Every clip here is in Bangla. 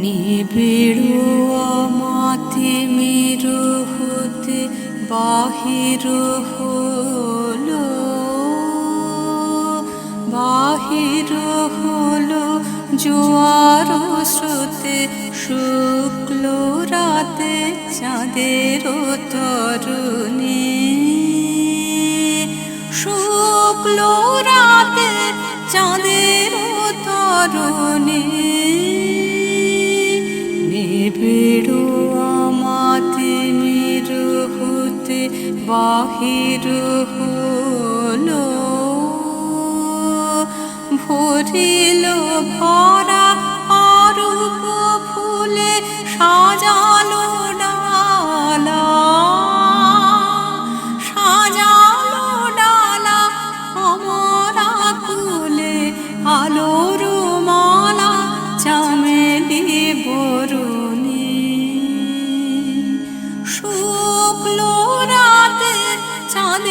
নিবিড় মাতে মেরু হতে বাহির হলো বাহির হলো জোয়ার স্রোতে, শুক্ল রাতে চাঁদের তরুণী। শুক্ল রাতে চাঁদের তরুণী। বাহির হলো ভরিল ভরা আর ফুলে সাজালো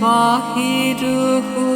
বাহির হলো